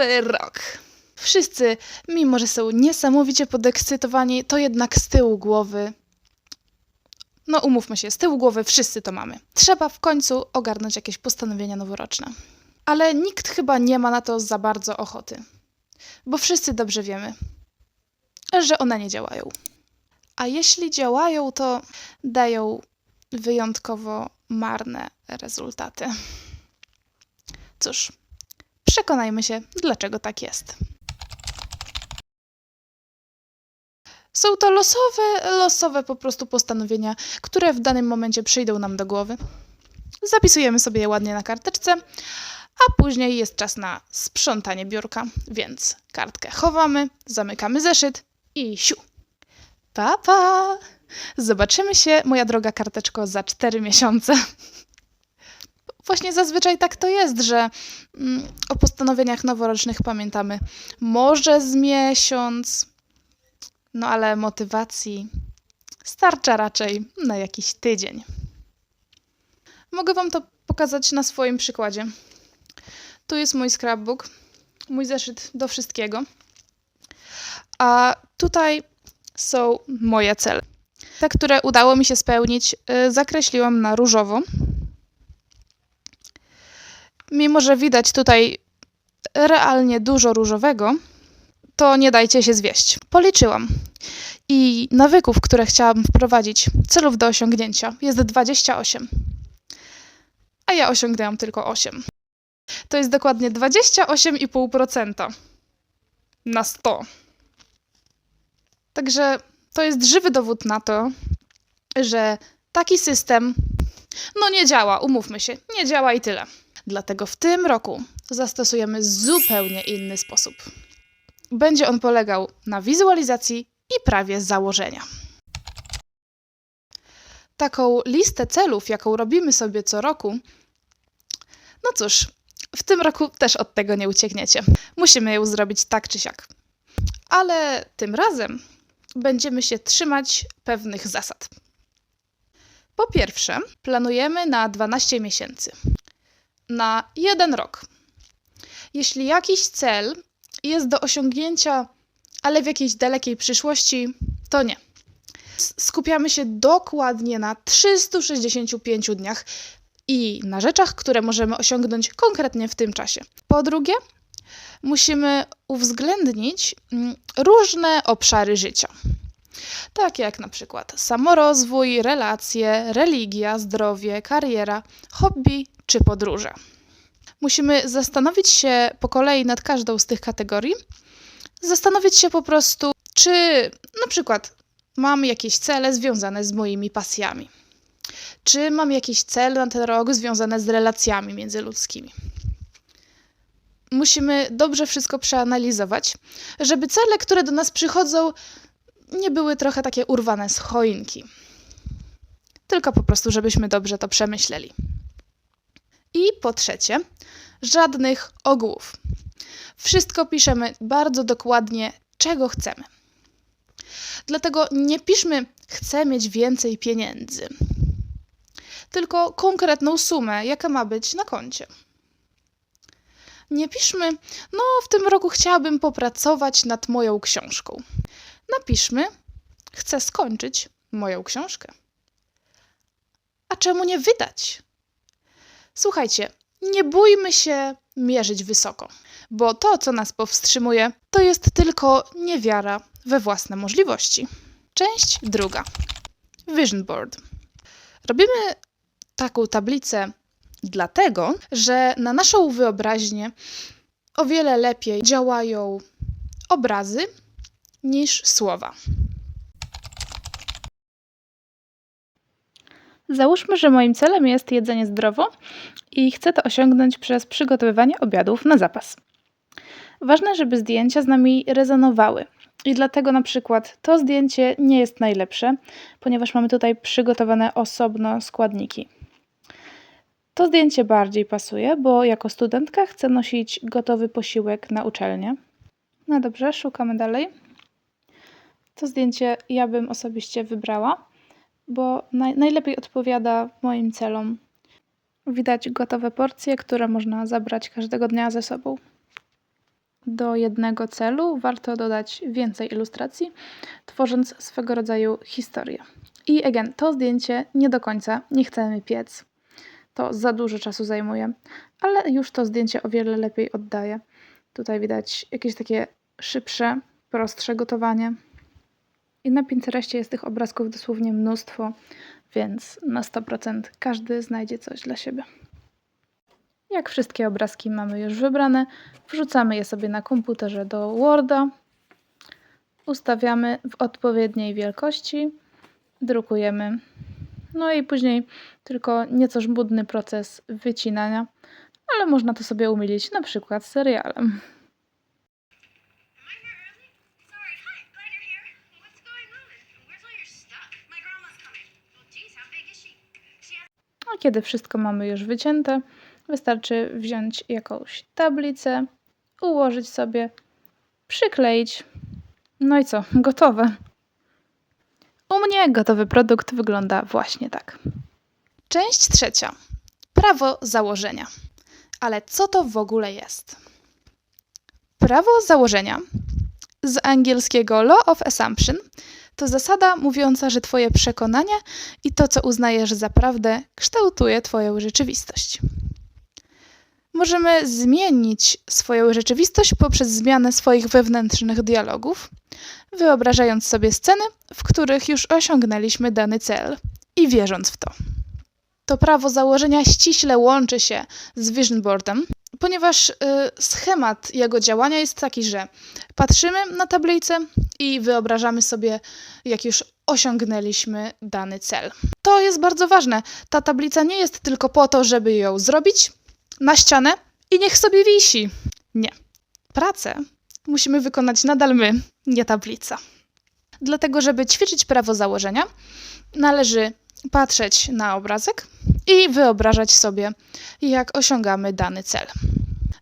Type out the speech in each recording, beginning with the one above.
Nowy rok. Wszyscy, mimo że są niesamowicie podekscytowani, to jednak z tyłu głowy. No, umówmy się, z tyłu głowy wszyscy to mamy. Trzeba w końcu ogarnąć jakieś postanowienia noworoczne. Ale nikt chyba nie ma na to za bardzo ochoty. Bo wszyscy dobrze wiemy, że one nie działają. A jeśli działają, to dają wyjątkowo marne rezultaty. Cóż, przekonajmy się, dlaczego tak jest. Są to losowe, losowe po prostu postanowienia, które w danym momencie przyjdą nam do głowy. Zapisujemy sobie je ładnie na karteczce, a później jest czas na sprzątanie biurka, więc kartkę chowamy, zamykamy zeszyt i siu. Pa, pa! Zobaczymy się, moja droga karteczko, za 4 miesiące. Właśnie zazwyczaj tak to jest, że mm, o postanowieniach noworocznych pamiętamy może z miesiąc, no ale motywacji starcza raczej na jakiś tydzień. Mogę Wam to pokazać na swoim przykładzie. Tu jest mój scrapbook, mój zeszyt do wszystkiego. A tutaj są moje cele. Te, które udało mi się spełnić, y, zakreśliłam na różowo. Mimo, że widać tutaj realnie dużo różowego, to nie dajcie się zwieść. Policzyłam. I nawyków, które chciałam wprowadzić, celów do osiągnięcia, jest 28. A ja osiągnęłam tylko 8. To jest dokładnie 28,5% na 100. Także to jest żywy dowód na to, że taki system no nie działa, umówmy się, nie działa i tyle. Dlatego w tym roku zastosujemy zupełnie inny sposób. Będzie on polegał na wizualizacji i prawie założenia. Taką listę celów, jaką robimy sobie co roku, no cóż, w tym roku też od tego nie uciekniecie. Musimy ją zrobić tak czy siak. Ale tym razem będziemy się trzymać pewnych zasad. Po pierwsze, planujemy na 12 miesięcy. Na jeden rok. Jeśli jakiś cel jest do osiągnięcia, ale w jakiejś dalekiej przyszłości, to nie. Skupiamy się dokładnie na 365 dniach i na rzeczach, które możemy osiągnąć konkretnie w tym czasie. Po drugie, musimy uwzględnić mm, różne obszary życia. Takie jak na przykład samorozwój, relacje, religia, zdrowie, kariera, hobby czy podróże. Musimy zastanowić się po kolei nad każdą z tych kategorii, zastanowić się po prostu, czy na przykład mam jakieś cele związane z moimi pasjami, czy mam jakiś cel na ten rok związane z relacjami międzyludzkimi. Musimy dobrze wszystko przeanalizować, żeby cele, które do nas przychodzą, nie były trochę takie urwane z choinki. Tylko po prostu, żebyśmy dobrze to przemyśleli. I po trzecie, żadnych ogółów. Wszystko piszemy bardzo dokładnie, czego chcemy. Dlatego nie piszmy, chcę mieć więcej pieniędzy, tylko konkretną sumę, jaka ma być na koncie nie piszmy, no w tym roku chciałabym popracować nad moją książką. Napiszmy, chcę skończyć moją książkę. A czemu nie wydać? Słuchajcie, nie bójmy się mierzyć wysoko, bo to, co nas powstrzymuje, to jest tylko niewiara we własne możliwości. Część druga. Vision Board. Robimy taką tablicę Dlatego, że na naszą wyobraźnię o wiele lepiej działają obrazy niż słowa. Załóżmy, że moim celem jest jedzenie zdrowo i chcę to osiągnąć przez przygotowywanie obiadów na zapas. Ważne, żeby zdjęcia z nami rezonowały. I dlatego na przykład to zdjęcie nie jest najlepsze, ponieważ mamy tutaj przygotowane osobno składniki. To zdjęcie bardziej pasuje, bo jako studentka chcę nosić gotowy posiłek na uczelnię. No dobrze, szukamy dalej. To zdjęcie ja bym osobiście wybrała, bo naj, najlepiej odpowiada moim celom. Widać gotowe porcje, które można zabrać każdego dnia ze sobą. Do jednego celu warto dodać więcej ilustracji, tworząc swego rodzaju historię. I again, to zdjęcie nie do końca nie chcemy piec. To za dużo czasu zajmuje, ale już to zdjęcie o wiele lepiej oddaje. Tutaj widać jakieś takie szybsze, prostsze gotowanie. I na Pinterestie jest tych obrazków dosłownie mnóstwo, więc na 100% każdy znajdzie coś dla siebie. Jak wszystkie obrazki mamy już wybrane, wrzucamy je sobie na komputerze do Worda, ustawiamy w odpowiedniej wielkości, drukujemy. No i później tylko nieco żmudny proces wycinania, ale można to sobie umilić na przykład serialem. A kiedy wszystko mamy już wycięte, wystarczy wziąć jakąś tablicę, ułożyć sobie, przykleić. No i co? Gotowe. U mnie gotowy produkt wygląda właśnie tak. Część trzecia. Prawo założenia. Ale co to w ogóle jest? Prawo założenia z angielskiego Law of Assumption to zasada mówiąca, że Twoje przekonania i to, co uznajesz za prawdę, kształtuje Twoją rzeczywistość. Możemy zmienić swoją rzeczywistość poprzez zmianę swoich wewnętrznych dialogów, wyobrażając sobie sceny, w których już osiągnęliśmy dany cel i wierząc w to. To prawo założenia ściśle łączy się z vision boardem, ponieważ y, schemat jego działania jest taki, że patrzymy na tablicę i wyobrażamy sobie, jak już osiągnęliśmy dany cel. To jest bardzo ważne. Ta tablica nie jest tylko po to, żeby ją zrobić na ścianę i niech sobie wisi. Nie. Pracę musimy wykonać nadal my, nie tablica. Dlatego, żeby ćwiczyć prawo założenia, należy patrzeć na obrazek i wyobrażać sobie, jak osiągamy dany cel.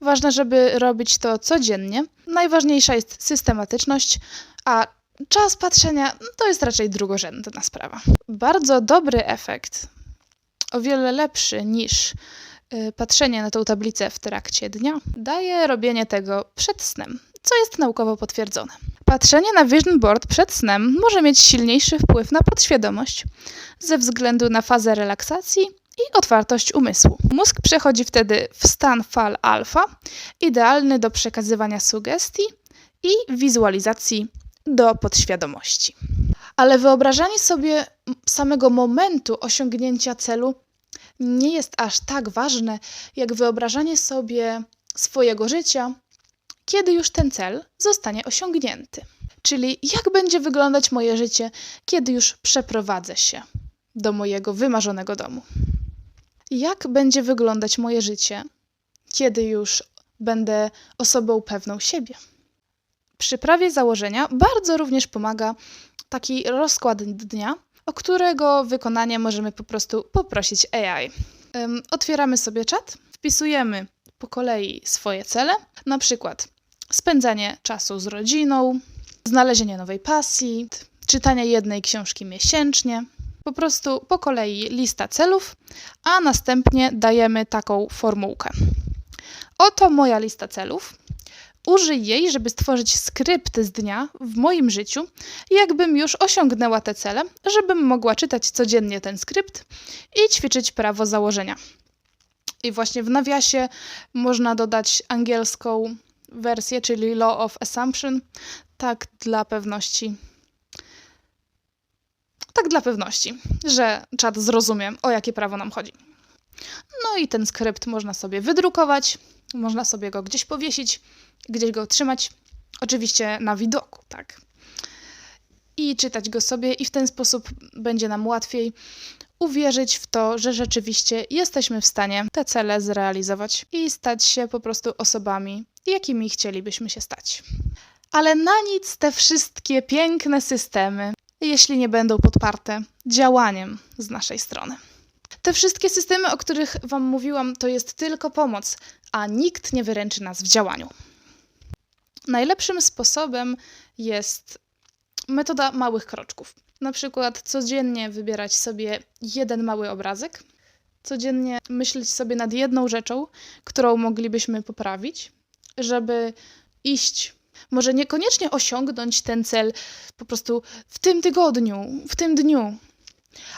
Ważne, żeby robić to codziennie. Najważniejsza jest systematyczność, a czas patrzenia to jest raczej drugorzędna sprawa. Bardzo dobry efekt, o wiele lepszy niż y, patrzenie na tą tablicę w trakcie dnia, daje robienie tego przed snem, co jest naukowo potwierdzone. Patrzenie na vision board przed snem może mieć silniejszy wpływ na podświadomość ze względu na fazę relaksacji i otwartość umysłu. Mózg przechodzi wtedy w stan fal alfa, idealny do przekazywania sugestii i wizualizacji do podświadomości. Ale wyobrażanie sobie samego momentu osiągnięcia celu nie jest aż tak ważne, jak wyobrażanie sobie swojego życia, kiedy już ten cel zostanie osiągnięty. Czyli jak będzie wyglądać moje życie, kiedy już przeprowadzę się do mojego wymarzonego domu. Jak będzie wyglądać moje życie, kiedy już będę osobą pewną siebie. Przy prawie założenia bardzo również pomaga taki rozkład dnia, o którego wykonanie możemy po prostu poprosić AI. Otwieramy sobie czat, wpisujemy po kolei swoje cele, na przykład spędzanie czasu z rodziną, znalezienie nowej pasji, czytanie jednej książki miesięcznie. Po prostu po kolei lista celów, a następnie dajemy taką formułkę. Oto moja lista celów. Użyj jej, żeby stworzyć skrypt z dnia w moim życiu, jakbym już osiągnęła te cele, żebym mogła czytać codziennie ten skrypt i ćwiczyć prawo założenia. I właśnie w nawiasie można dodać angielską wersję, czyli Law of Assumption, tak dla pewności. Tak dla pewności, że czat zrozumie, o jakie prawo nam chodzi. No i ten skrypt można sobie wydrukować, można sobie go gdzieś powiesić, gdzieś go trzymać, oczywiście na widoku, tak. I czytać go sobie, i w ten sposób będzie nam łatwiej uwierzyć w to, że rzeczywiście jesteśmy w stanie te cele zrealizować i stać się po prostu osobami, jakimi chcielibyśmy się stać. Ale na nic te wszystkie piękne systemy, jeśli nie będą podparte działaniem z naszej strony. Te wszystkie systemy, o których Wam mówiłam, to jest tylko pomoc, a nikt nie wyręczy nas w działaniu. Najlepszym sposobem jest metoda małych kroczków. Na przykład codziennie wybierać sobie jeden mały obrazek, codziennie myśleć sobie nad jedną rzeczą, którą moglibyśmy poprawić, żeby iść. Może niekoniecznie osiągnąć ten cel po prostu w tym tygodniu, w tym dniu,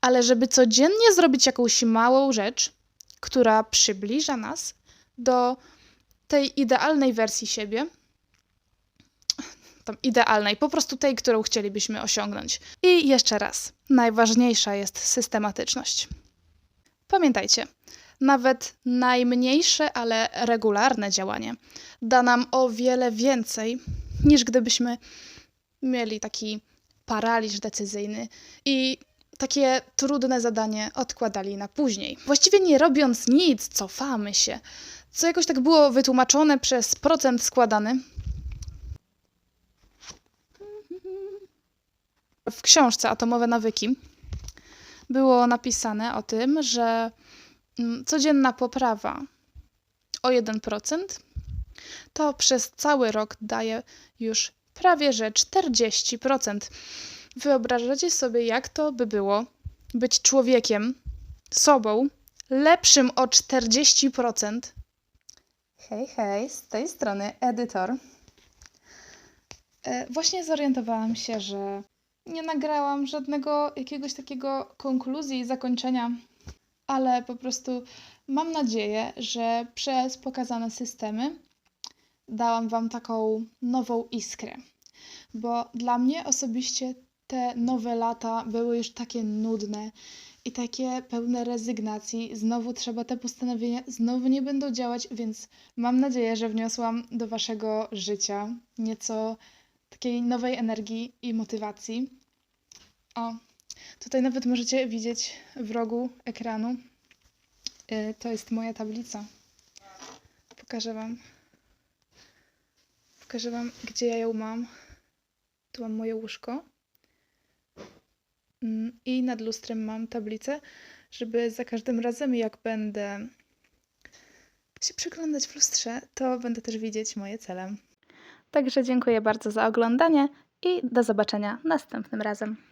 ale żeby codziennie zrobić jakąś małą rzecz, która przybliża nas do tej idealnej wersji siebie, tam idealnej, po prostu tej, którą chcielibyśmy osiągnąć. I jeszcze raz, najważniejsza jest systematyczność. Pamiętajcie, nawet najmniejsze, ale regularne działanie da nam o wiele więcej, niż gdybyśmy mieli taki paraliż decyzyjny i takie trudne zadanie odkładali na później. Właściwie nie robiąc nic, cofamy się, co jakoś tak było wytłumaczone przez procent składany. W książce Atomowe nawyki było napisane o tym, że mm, codzienna poprawa o 1% to przez cały rok daje już prawie że 40%. Wyobrażacie sobie, jak to by było być człowiekiem, sobą, lepszym o 40%? Hej, hej, z tej strony edytor. E, Właśnie zorientowałam się, że nie nagrałam żadnego jakiegoś takiego konkluzji i zakończenia, ale po prostu mam nadzieję, że przez pokazane systemy dałam Wam taką nową iskrę. Bo dla mnie osobiście te nowe lata były już takie nudne i takie pełne rezygnacji. Znowu trzeba te postanowienia, znowu nie będą działać, więc mam nadzieję, że wniosłam do Waszego życia nieco takiej nowej energii i motywacji. O, tutaj nawet możecie widzieć w rogu ekranu. Y, To jest moja tablica. Pokażę Wam. Pokażę Wam, gdzie ja ją mam. Tu mam moje łóżko. Mm, I nad lustrem mam tablicę, żeby za każdym razem, jak będę się przyglądać w lustrze, to będę też widzieć moje cele. Także dziękuję bardzo za oglądanie i do zobaczenia następnym razem.